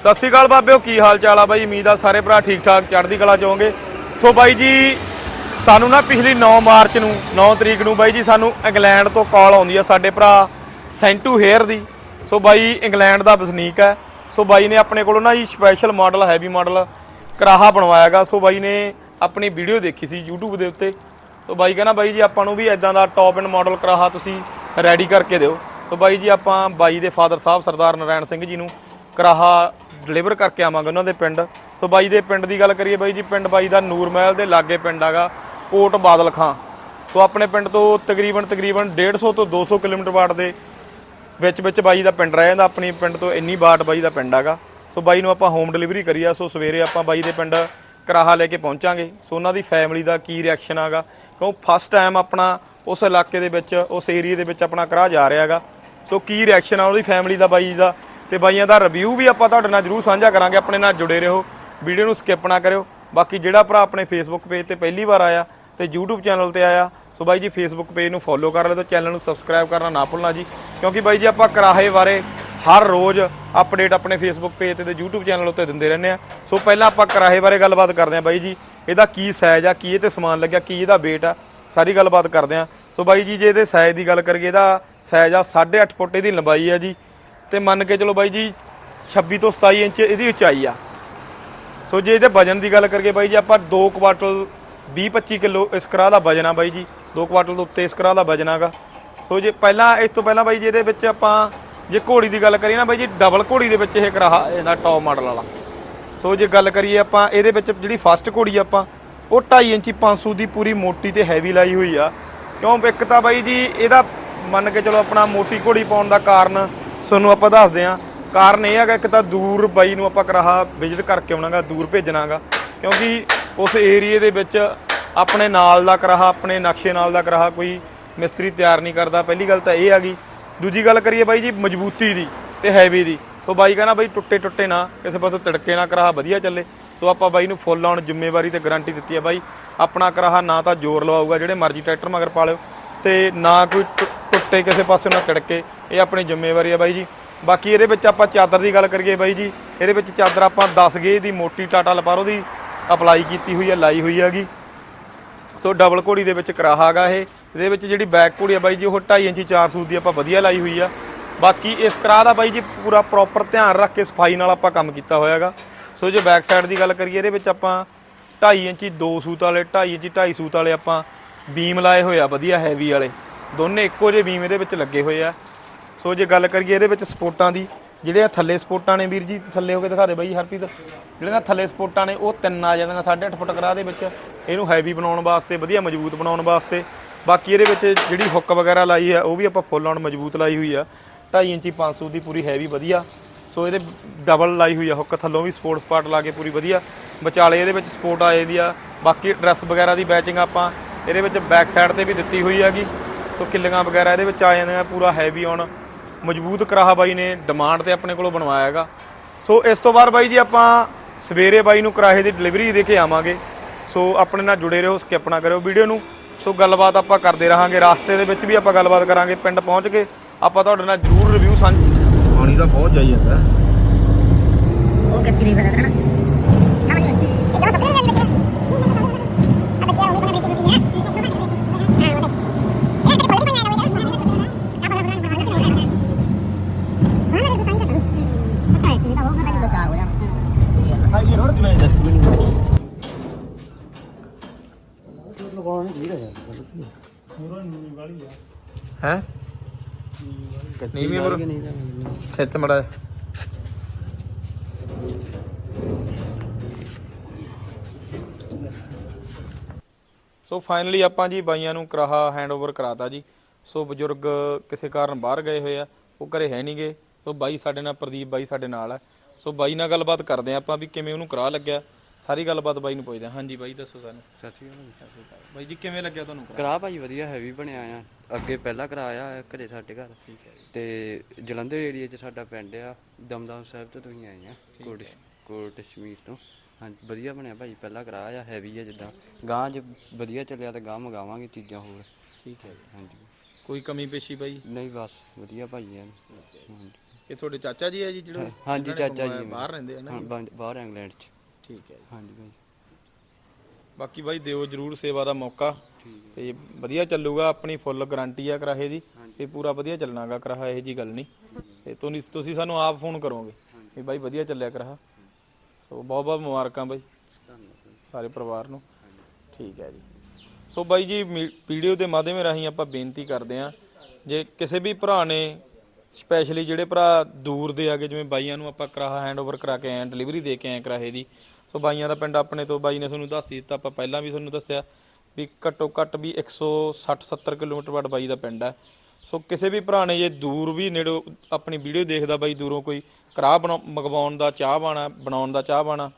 ਸਤਿ ਸ਼੍ਰੀ ਅਕਾਲ ਬਾਬਿਓ, ਕੀ ਹਾਲ ਚਾਲ ਆ ਬਾਈ? ਉਮੀਦ ਆ ਸਾਰੇ ਭਰਾ ਠੀਕ ਠਾਕ, ਚੜ੍ਹਦੀ ਕਲਾ ਚ ਹੋਵੋਗੇ। ਸੋ ਬਾਈ ਜੀ, ਸਾਨੂੰ ਨਾ ਪਿਛਲੀ 9 ਮਾਰਚ ਨੂੰ 9 ਤਰੀਕ ਨੂੰ ਬਾਈ ਜੀ, ਸਾਨੂੰ ਇੰਗਲੈਂਡ ਤੋਂ ਕਾਲ ਆਉਂਦੀ ਆ ਸਾਡੇ ਭਰਾ ਸੈਂਟੂ ਹੇਅਰ ਦੀ। ਸੋ ਬਾਈ, ਇੰਗਲੈਂਡ ਦਾ ਵਸਨੀਕ ਹੈ। ਸੋ ਬਾਈ ਨੇ ਆਪਣੇ ਕੋਲੋਂ ਨਾ ਜੀ ਸਪੈਸ਼ਲ ਮਾਡਲ ਹੈਵੀ ਮਾਡਲ ਕਰਾਹਾ ਬਣਵਾਇਆਗਾ ਸੋ ਬਾਈ ਨੇ ਆਪਣੀ ਵੀਡੀਓ ਦੇਖੀ ਸੀ YouTube ਦੇ ਉੱਤੇ। ਸੋ ਬਾਈ ਕਹਿੰਦਾ, ਬਾਈ ਜੀ, ਆਪਾਂ ਨੂੰ ਵੀ ਐਦਾਂ ਦਾ ਟੌਪ ਐਂਡ ਮਾਡਲ ਕਰਾਹਾ ਤੁਸੀਂ ਰੈਡੀ ਕਰਕੇ ਦਿਓ। ਸੋ ਬਾਈ ਜੀ, ਆਪਾਂ ਬਾਈ ਦੇ ਫਾਦਰ ਸਾਹਿਬ, ਸਰਦਾਰ ਨਰਾਇਣ ਸਿੰਘ ਜੀ ਨੂੰ ਕਰਾਹਾ ਡਿਲੀਵਰ ਕਰਕੇ ਆਵਾਂਗੇ ਉਹਨਾਂ ਦੇ ਪਿੰਡ। ਸੋ ਬਾਈ ਦੇ ਪਿੰਡ ਦੀ ਗੱਲ ਕਰੀਏ ਬਾਈ ਜੀ, ਪਿੰਡ ਬਾਈ ਦਾ ਨੂਰ ਮਹਿਲ ਦੇ ਲਾਗੇ ਪਿੰਡ ਹੈਗਾ, ਕੋਟ ਬਾਦਲ ਖਾਂ। ਸੋ ਆਪਣੇ ਪਿੰਡ ਤੋਂ ਤਕਰੀਬਨ ਤਕਰੀਬਨ 150 ਤੋਂ 200 ਕਿਲੋਮੀਟਰ ਵਾਟ ਦੇ ਵਿੱਚ ਵਿੱਚ ਬਾਈ ਦਾ ਪਿੰਡ ਰਹਿ ਜਾਂਦਾ, ਆਪਣੀ ਪਿੰਡ ਤੋਂ ਇੰਨੀ ਬਾਟ ਬਾਈ ਦਾ ਪਿੰਡ ਹੈਗਾ। ਸੋ ਬਾਈ ਨੂੰ ਆਪਾਂ ਹੋਮ ਡਿਲੀਵਰੀ ਕਰੀ ਆ, ਸੋ ਸਵੇਰੇ ਆਪਾਂ ਬਾਈ ਦੇ ਪਿੰਡ ਕਰਾਹਾ ਲੈ ਕੇ ਪਹੁੰਚਾਂਗੇ। ਸੋ ਉਹਨਾਂ ਦੀ ਫੈਮਿਲੀ ਦਾ ਕੀ ਰਿਐਕਸ਼ਨ ਆਗਾ ਕਿਉਂ ਫਸਟ ਟਾਈਮ ਆਪਣਾ ਉਸ ਇਲਾਕੇ ਦੇ ਵਿੱਚ, ਉਸ ਏਰੀਆ ਦੇ ਵਿੱਚ ਆਪਣਾ ਕਰਾਹ ਜਾ ਰਿਹਾ ਹੈਗਾ। ਸੋ ਕੀ ਰਿਐਕਸ਼ਨ ਆ ਉਹਦੀ ਫੈਮਿਲੀ ਦਾ ਬਾਈ ਦਾ? ਤੇ ਬਾਈਆਂ ਦਾ ਰਿਵਿਊ ਵੀ ਆਪਾਂ ਤੁਹਾਡੇ ਨਾਲ ਜਰੂਰ ਸਾਂਝਾ ਕਰਾਂਗੇ, ਆਪਣੇ ਨਾਲ ਜੁੜੇ ਰਹੋ ਵੀਡੀਓ ਨੂੰ ਸਕਿਪ ਨਾ ਕਰਿਓ। ਬਾਕੀ ਜਿਹੜਾ ਭਰਾ ਆਪਣੇ ਫੇਸਬੁੱਕ ਪੇਜ ਤੇ ਪਹਿਲੀ ਵਾਰ ਆਇਆ ਤੇ YouTube ਚੈਨਲ ਤੇ ਆਇਆ, ਸੋ ਬਾਈ ਜੀ ਫੇਸਬੁੱਕ ਪੇਜ ਨੂੰ ਫੋਲੋ ਕਰ ਲਿਓ ਤੇ ਚੈਨਲ ਨੂੰ ਸਬਸਕ੍ਰਾਈਬ ਕਰਨਾ ਨਾ ਭੁੱਲਣਾ ਜੀ। ਕਿਉਂਕਿ ਬਾਈ ਜੀ ਆਪਾਂ ਕਰਾਹੇ ਬਾਰੇ ਹਰ ਰੋਜ਼ ਅਪਡੇਟ ਆਪਣੇ ਫੇਸਬੁੱਕ ਪੇਜ ਤੇ ਤੇ YouTube ਚੈਨਲ ਉੱਤੇ ਦਿੰਦੇ ਰਹਿੰਦੇ ਆ। ਸੋ ਪਹਿਲਾਂ ਆਪਾਂ ਕਰਾਹੇ ਬਾਰੇ ਗੱਲਬਾਤ ਕਰਦੇ ਆ ਬਾਈ ਜੀ। ਇਹਦਾ ਕੀ ਸਾਈਜ਼ ਆ, ਕੀ ਇਹ ਤੇ ਸਮਾਨ ਲੱਗਿਆ, ਕੀ ਇਹਦਾ weight ਆ, ਸਾਰੀ ਗੱਲਬਾਤ ਕਰਦੇ ਆ। ਸੋ ਬਾਈ ਜੀ ਜੇ ਇਹਦੇ ਸਾਈਜ਼ ਦੀ ਗੱਲ ਕਰੀਏ, ਇਹਦਾ ਸਾਈਜ਼ ਆ 8.5 ਫੁੱਟ, ਇਹਦੀ ਲੰਬਾਈ ਆ ਜੀ ਤੇ ਮੰਨ ਕੇ ਚਲੋ ਬਾਈ ਜੀ 26 ਤੋਂ 27 ਇੰਚ ਇਹਦੀ ਉਚਾਈ ਆ। ਸੋ ਜੇ ਇਹਦੇ ਵਜਨ ਦੀ ਗੱਲ ਕਰੀਏ ਬਾਈ ਜੀ, ਆਪਾਂ 2 ਕੁਆਟਲ 20 25 ਕਿਲੋ ਇਸ ਕਰਾ ਦਾ ਵਜਨ ਆ ਬਾਈ ਜੀ। 2 ਕੁਆਟਲ ਤੋਂ ਉੱਤੇ ਇਸ ਕਰਾ ਦਾ ਵਜਨ ਆਗਾ। ਸੋ ਜੇ ਪਹਿਲਾਂ, ਇਸ ਤੋਂ ਪਹਿਲਾਂ ਬਾਈ ਜੀ ਇਹਦੇ ਵਿੱਚ ਆਪਾਂ ਜੇ ਘੋੜੀ ਦੀ ਗੱਲ ਕਰੀਏ ਨਾ ਬਾਈ ਜੀ ਡਬਲ ਘੋੜੀ ਦੇ ਵਿੱਚ ਇਹ ਕਰਾਹਾ ਇਹਦਾ ਟੌਪ ਮਾਡਲ ਵਾਲਾ। ਸੋ ਜੇ ਗੱਲ ਕਰੀਏ ਆਪਾਂ ਇਹਦੇ ਵਿੱਚ ਜਿਹੜੀ ਫਸਟ ਘੋੜੀ ਆ ਆਪਾਂ, ਉਹ 2.5 ਇੰਚੀ 500 ਦੀ ਪੂਰੀ ਮੋਟੀ ਤੇ ਹੈਵੀ ਲਾਈ ਹੋਈ ਆ। ਕਿਉਂ? ਇੱਕ ਤਾਂ ਬਾਈ ਜੀ ਇਹਦਾ ਮੰਨ ਕੇ ਚਲੋ ਆਪਣਾ ਮੋਟੀ ਘੋੜੀ ਪਾਉਣ ਦਾ ਕਾਰਨ ਤੁਹਾਨੂੰ ਆਪਾਂ ਦੱਸਦੇ ਆਂ ਕਾਰਨ ਇਹ ਹੈਗਾ, ਇੱਕ ਤਾਂ ਦੂਰ ਬਾਈ ਨੂੰ ਆਪਾਂ ਕਰਾਹਾ ਵਿਜ਼ਿਟ ਕਰਕੇ ਆਉਣਾਗਾ ਦੂਰ ਭੇਜਣਾਗਾ ਕਿਉਂਕਿ ਉਸ ਏਰੀਏ ਦੇ ਵਿੱਚ ਆਪਣੇ ਨਾਲ ਦਾ ਕਰਾਹਾ, ਆਪਣੇ ਨਕਸ਼ੇ ਨਾਲ ਦਾ ਕਰਾਹਾ ਕੋਈ ਮਿਸਤਰੀ ਤਿਆਰ ਨਹੀਂ ਕਰਦਾ। ਪਹਿਲੀ ਗੱਲ ਤਾਂ ਇਹ ਹੈਗੀ ਦੂਜੀ ਗੱਲ ਕਰੀਏ ਬਾਈ ਜੀ, ਮਜ਼ਬੂਤੀ ਦੀ ਤੇ ਹੈਵੀ ਦੀ। ਸੋ ਬਾਈ ਕਹਿੰਦਾ ਬਾਈ ਟੁੱਟੇ ਟੁੱਟੇ ਨਾ, ਕਿਸੇ ਪਾਸੋਂ ਤਿੜਕੇ ਨਾ ਕਰਾਹਾ, ਵਧੀਆ ਚੱਲੇ। ਸੋ ਆਪਾਂ ਬਾਈ ਨੂੰ ਫੁੱਲ ਆਉਣ ਜ਼ਿੰਮੇਵਾਰੀ ਤੇ ਗਾਰੰਟੀ ਦਿੱਤੀ ਆ ਬਾਈ। ਆਪਣਾ ਕਰਾਹਾ ਨਾ ਤਾਂ ਜ਼ੋਰ ਲਵਾਊਗਾ, ਜਿਹੜੇ ਮਰਜ਼ੀ ਟਰੈਕਟਰ ਮਗਰ ਪਾ ਲਿਓ। ਤੇ ਨਾ ਕੋਈ ਟੁ- ਟੁੱਟੇ ਕਿਸੇ ਪਾਸੇ ਨਾ ਤਿੜਕੇ, ਇਹ ਆਪਣੀ ਜ਼ਿੰਮੇਵਾਰੀ ਆ ਬਾਈ ਜੀ। ਬਾਕੀ ਇਹਦੇ ਵਿੱਚ ਆਪਾਂ ਚਾਦਰ ਦੀ ਗੱਲ ਕਰੀਏ ਬਾਈ ਜੀ, ਇਹਦੇ ਵਿੱਚ ਚਾਦਰ ਆਪਾਂ 10 ਗੇ ਦੀ ਮੋਟੀ ਟਾਟਾ ਲਪਾਰੋ ਦੀ ਅਪਲਾਈ ਕੀਤੀ ਹੋਈ ਆ, ਲਾਈ ਹੋਈ ਹੈਗੀ। ਸੋ ਡਬਲ ਘੋੜੀ ਦੇ ਵਿੱਚ ਕਰਾਹਾਗਾ ਇਹ, ਇਹਦੇ ਵਿੱਚ ਜਿਹੜੀ ਬੈਕ ਘੋੜੀ ਆ ਬਾਈ ਜੀ, ਉਹ 2.5 ਇੰਚੀ 400 ਦੀ ਆਪਾਂ ਵਧੀਆ ਲਾਈ ਹੋਈ ਆ। ਬਾਕੀ ਇਸ ਕਰਾ ਦਾ ਬਾਈ ਜੀ ਪੂਰਾ ਪ੍ਰੋਪਰ ਧਿਆਨ ਰੱਖ ਕੇ ਸਫ਼ਾਈ ਨਾਲ ਆਪਾਂ ਕੰਮ ਕੀਤਾ ਹੋਇਆਗਾ ਸੋ ਜੇ ਬੈਕ ਸਾਈਡ ਦੀ ਗੱਲ ਕਰੀਏ, ਇਹਦੇ ਵਿੱਚ ਆਪਾਂ 2.5 ਇੰਚੀ 2 ਸੂਤ ਵਾਲੇ 2.5 ਇੰਚੀ 2.5 ਸੂਤ ਵਾਲੇ ਆਪਾਂ ਬੀਮ ਲਾਏ ਹੋਏ ਆ, ਵਧੀਆ ਹੈਵੀ ਵਾਲੇ। ਦੋਨੇ ਇੱਕੋ ਜਿਹੇ ਬੀਮ ਇਹਦੇ ਵਿੱਚ ਲੱਗੇ ਹੋਏ ਆ। ਸੋ ਜੇ ਗੱਲ ਕਰੀਏ ਇਹਦੇ ਵਿੱਚ ਸਪੋਰਟਾਂ ਦੀ, ਜਿਹੜੇ ਆ ਥੱਲੇ ਸਪੋਰਟਾਂ ਨੇ ਵੀਰ ਜੀ, ਥੱਲੇ ਹੋ ਕੇ ਦਿਖਾ ਦੇ ਬਾਈ ਹਰਪ੍ਰੀਤ। ਜਿਹੜੀਆਂ ਥੱਲੇ ਸਪੋਰਟਾਂ ਨੇ, ਉਹ ਤਿੰਨ ਆ ਜਾਂਦੀਆਂ 8.5 ਫੁੱਟ ਕਰਾ ਦੇ ਵਿੱਚ। ਇਹਨੂੰ ਹੈਵੀ ਬਣਾਉਣ ਵਾਸਤੇ, ਵਧੀਆ ਮਜ਼ਬੂਤ ਬਣਾਉਣ ਵਾਸਤੇ। ਬਾਕੀ ਇਹਦੇ ਵਿੱਚ ਜਿਹੜੀ ਹੁੱਕ ਵਗੈਰਾ ਲਾਈ ਆ, ਉਹ ਵੀ ਆਪਾਂ ਫੁੱਲ ਆਉਣ ਮਜ਼ਬੂਤ ਲਾਈ ਹੋਈ ਆ। 2.5 ਇੰਚੀ 500 ਦੀ ਪੂਰੀ ਹੈਵੀ ਵਧੀਆ। ਸੋ ਇਹਦੇ ਡਬਲ ਲਾਈ ਹੋਈ ਆ ਹੁੱਕ ਥੱਲੋਂ ਵੀ ਸਪੋਰਟਸ ਪਾਰਟ ਲਾ ਕੇ ਪੂਰੀ ਵਧੀਆ। ਵਿਚਾਲੇ ਇਹਦੇ ਵਿੱਚ ਸਪੋਰਟ ਆ ਜਾਂਦੀ ਆ। ਬਾਕੀ ਡਰੈਸ ਵਗੈਰਾ ਦੀ ਬੈਚਿੰਗ ਆਪਾਂ ਇਹਦੇ ਵਿੱਚ ਬੈਕ ਸਾਈਡ ਤੇ ਵੀ ਦਿੱਤੀ ਹੋਈ ਹੈਗੀ। ਸੋ ਕਿੱਲੀਆਂ ਵਗੈਰਾ ਇਹਦੇ ਵਿੱਚ ਆ ਜਾਂਦੀਆਂ ਪੂਰਾ ਹੈਵੀ ਆਨ ਮਜ਼ਬੂਤ ਕਰਾਹਾ ਬਾਈ ਨੇ ਡਿਮਾਂਡ ਤੇ ਆਪਣੇ ਕੋਲੋਂ ਬਣਵਾਇਆ ਹੈਗਾ। ਸੋ ਇਸ ਤੋਂ ਬਾਅਦ ਬਾਈ ਜੀ ਆਪਾਂ ਸਵੇਰੇ ਬਾਈ ਨੂੰ ਕਰਾਹੇ ਦੀ ਡਿਲੀਵਰੀ ਦੇ ਕੇ ਆਵਾਂਗੇ। ਸੋ ਆਪਣੇ ਨਾਲ ਜੁੜੇ ਰਹੋ ਸਕਿਪ ਨਾ ਕਰਿਓ ਵੀਡੀਓ ਨੂੰ। ਸੋ ਗੱਲਬਾਤ ਆਪਾਂ ਕਰਦੇ ਰਹਾਂਗੇ। ਰਾਸਤੇ ਦੇ ਵਿੱਚ ਵੀ ਆਪਾਂ ਗੱਲਬਾਤ ਕਰਾਂਗੇ ਪਿੰਡ ਪਹੁੰਚ ਕੇ। ਆਪਾਂ ਤੁਹਾਡੇ ਨਾਲ ਜ਼ਰੂਰ ਰਿਵਿਊ ਸਾਂਝ ਪਾਣੀ ਦਾ ਬਹੁਤ ਜਾਈ ਜਾਂਦਾ। ਉਹ ਕਿਸ ਲਈ ਬਤਾ ਦੇਣਾ ਨਾ ਮੈਂ ਇਹ ਤਾਂ ਸਭ ਤੋਂ ਜ਼ਿਆਦਾ ਅਬੇ ਕਿਆ ਹੋਣੀ ਬਣਾ ਬੇਟੀ ਬੇਟੀ ਨਾ ਹਾਂ ਉਹ ਇਹ ਤਾਂ ਬੜੀ ਬਣਾਇਆ ਹੋਇਆ ਆਪਾਂ ਬਣਾ ਬਣਾ ਬਣਾ ਬਣਾ ਹਾਂ ਨਾ ਪਾਣੀ ਦਾ ਪਤਾ ਹੈ ਕਿ ਤਾਂ ਉਹ ਪਤਾ ਨਹੀਂ ਬਚਾ ਹੋ ਹੈ ਨੀਵੀਂ ਬਰੋ ਖਿੱਚ ਮੜਾ ਸੋ ਫਾਈਨਲੀ ਆਪਾਂ ਜੀ ਬਾਈਆਂ ਨੂੰ ਕਰਾਹਾ ਹੈਂਡਓਵਰ ਕਰਾਤਾ ਜੀ। ਸੋ ਬਜ਼ੁਰਗ ਕਿਸੇ ਕਾਰਨ ਬਾਹਰ ਗਏ ਹੋਏ ਆ ਉਹ ਘਰੇ ਹੈ ਨਹੀਂਗੇ ਸੋ ਬਾਈ ਸਾਡੇ ਨਾਲ ਪ੍ਰਦੀਪ ਬਾਈ ਸਾਡੇ ਨਾਲ ਹੈ ਸੋ ਬਾਈ ਨਾਲ ਗੱਲਬਾਤ ਕਰਦੇ ਆ ਆਪਾਂ ਵੀ ਕਿਵੇਂ ਉਹਨੂੰ ਕਰਾ ਲੱਗਿਆ। ਸਾਰੀ ਗੱਲਬਾਤ ਬਾਈ ਨੂੰ ਪੁੱਛਦੇ ਹਾਂ। ਹਾਂਜੀ ਬਾਈ ਦੱਸੋ ਸਾਨੂੰ। ਸਤਿ ਸ਼੍ਰੀ ਅਕਾਲ ਬਾਈ ਜੀ ਕਿਵੇਂ ਲੱਗਿਆ ਤੁਹਾਨੂੰ ਕਰਾ ਕਰਾ ਭਾਈ ਵਧੀਆ ਹੈਵੀ ਬਣਿਆ ਆ। ਅੱਗੇ ਪਹਿਲਾਂ ਕਰਾਇਆ ਆ ਘਰੇ ਸਾਡੇ ਘਰ। ਠੀਕ ਹੈ ਤੇ ਜਲੰਧਰ ਏਰੀਆ 'ਚ ਸਾਡਾ ਪਿੰਡ ਆ। ਦਮਦਮ ਸਾਹਿਬ ਤੋਂ ਤੁਸੀਂ ਆਏ ਆ ਕੋਟ ਕੋਟ ਸ਼ਮੀਰ ਤੋਂ। ਹਾਂਜੀ ਵਧੀਆ ਬਣਿਆ ਭਾਈ। ਪਹਿਲਾਂ ਕਰਾਇਆ ਆ ਹੈਵੀ ਆ ਜਿੱਦਾਂ। ਗਾਂ 'ਚ ਵਧੀਆ ਚੱਲਿਆ ਤਾਂ ਗਾਂ ਮੰਗਾਵਾਂਗੇ ਚੀਜ਼ਾਂ ਹੋਰ। ਠੀਕ ਹੈ ਹਾਂਜੀ। ਕੋਈ ਕਮੀ ਪੇਸ਼ੀ ਬਾਈ? ਨਹੀਂ ਬਸ ਵਧੀਆ ਭਾਈ ਆ। ਹਾਂਜੀ। ਇਹ ਤੁਹਾਡੇ ਚਾਚਾ ਜੀ ਹੈ ਜੀ ਜਿਹੜੇ ਹਾਂਜੀ ਨੇ ਚਾਚਾ ਜੀ ਬਾਹਰ ਰਹਿੰਦੇ ਆ ਨਾ ਹਾਂ ਬਾ- ਬਾਹਰ ਇੰਗਲੈਂਡ ਚ। ਠੀਕ ਹੈ ਜੀ। ਹਾਂਜੀ ਭਾਈ ਬਾਕੀ ਬਾਈ ਦਿਓ ਜਰੂਰ ਸੇਵਾ ਦਾ ਮੌਕਾ। ਤੇ ਵਧੀਆ ਚੱਲੂਗਾ ਆਪਣੀ ਫੁੱਲ ਗਾਰੰਟੀ ਆ ਕਰਾਹੇ ਦੀ। ਤੇ ਪੂਰਾ ਵਧੀਆ ਚੱਲਣਾਗਾ ਕਰਾਹਾ ਇਹ ਜੀ ਗੱਲ ਨਹੀਂ। ਤੇ ਤੁਸੀਂ ਤੁਸੀਂ ਸਾਨੂੰ ਆਪ ਫੋਨ ਕਰੋਗੇ ਵੀ ਬਾਈ ਵਧੀਆ ਚੱਲਿਆ ਕਰਾਹਾ। ਸੋ ਬਹੁਤ ਬਹੁਤ ਮੁਬਾਰਕਾਂ ਬਾਈ। ਸਾਰੇ ਪਰਿਵਾਰ ਨੂੰ। ਠੀਕ ਹੈ ਜੀ। ਸੋ ਬਾਈ ਜੀ ਵੀਡੀਓ ਦੇ ਮਾਧਿਅਮ ਰਾਹੀਂ ਆਪਾਂ ਬੇਨਤੀ ਕਰਦੇ ਆਂ ਜੇ ਕਿਸੇ ਵੀ ਭਰਾ ਨੇ ਸਪੈਸ਼ਲੀ ਜਿਹੜੇ ਭਰਾ ਦੂਰ ਦੇ ਆਗੇ, ਜਿਵੇਂ ਬਾਈਆਂ ਨੂੰ ਆਪਾਂ ਕਰਾਹਾ ਹੈਂਡਓਵਰ ਕਰਾ ਕੇ ਆਏ ਡਿਲੀਵਰੀ ਦੇ ਕੇ ਆਏ ਕਰਾਹੇ ਦੀ। ਸੋ ਬਾਈਆਂ ਦਾ ਪਿੰਡ ਆਪਣੇ ਤੋਂ, ਬਾਈ ਨੇ ਤੁਹਾਨੂੰ ਦੱਸ ਦਿੱਤਾ, ਆਪਾਂ ਪਹਿਲਾਂ ਵੀ ਤੁਹਾਨੂੰ ਦੱਸਿਆ ਵੀ ਘੱਟੋ ਘੱਟ ਵੀ 160 70 ਕਿਲੋਮੀਟਰ ਵੱਡ ਬਾਈ ਦਾ ਪਿੰਡ ਹੈ। ਸੋ ਕਿਸੇ ਵੀ ਭਰਾ ਨੇ ਜੇ ਦੂਰ ਵੀ ਨੇੜੇ ਆਪਣੀ ਵੀਡੀਓ ਦੇਖਦਾ ਬਾਈ ਦੂਰੋਂ ਕੋਈ ਕਰਾਹ ਬਣਾ- ਮੰਗਵਾਉਣ ਦਾ ਚਾਹ ਬਾਣਾ, ਬਣਾਉਣ ਦਾ ਚਾਹ ਬਾਣਾ,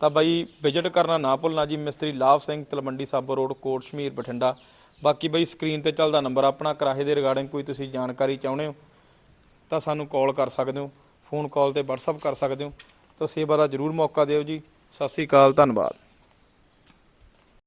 ਤਾਂ ਬਾਈ ਵਿਜ਼ਿਟ ਕਰਨਾ ਨਾ ਭੁੱਲਣਾ ਜੀ, ਮਿਸਤਰੀ ਲਾਭ ਸਿੰਘ, ਤਲਵੰਡੀ ਸਾਬੋ ਰੋਡ, ਕੋਟ ਸ਼ਮੀਰ, ਬਠਿੰਡਾ। ਬਾਕੀ ਬਾਈ ਸਕਰੀਨ ਤੇ ਚੱਲਦਾ ਨੰਬਰ ਆਪਣਾ ਕਿਰਾਏ ਦੇ ਰਿਗਾਰਡਿੰਗ ਕੋਈ ਤੁਸੀਂ ਜਾਣਕਾਰੀ ਚਾਹੁੰਦੇ ਹੋ। ਤਾਂ ਸਾਨੂੰ ਕਾਲ ਕਰ ਸਕਦੇ ਹੋ, ਫੋਨ ਕਾਲ ਤੇ WhatsApp ਕਰ ਸਕਦੇ ਹੋ। ਤਾਂ ਸੇਵਾ ਦਾ ਜਰੂਰ ਮੌਕਾ ਦਿਓ ਜੀ। ਸਤਿ ਸ੍ਰੀ ਅਕਾਲ, ਧੰਨਵਾਦ।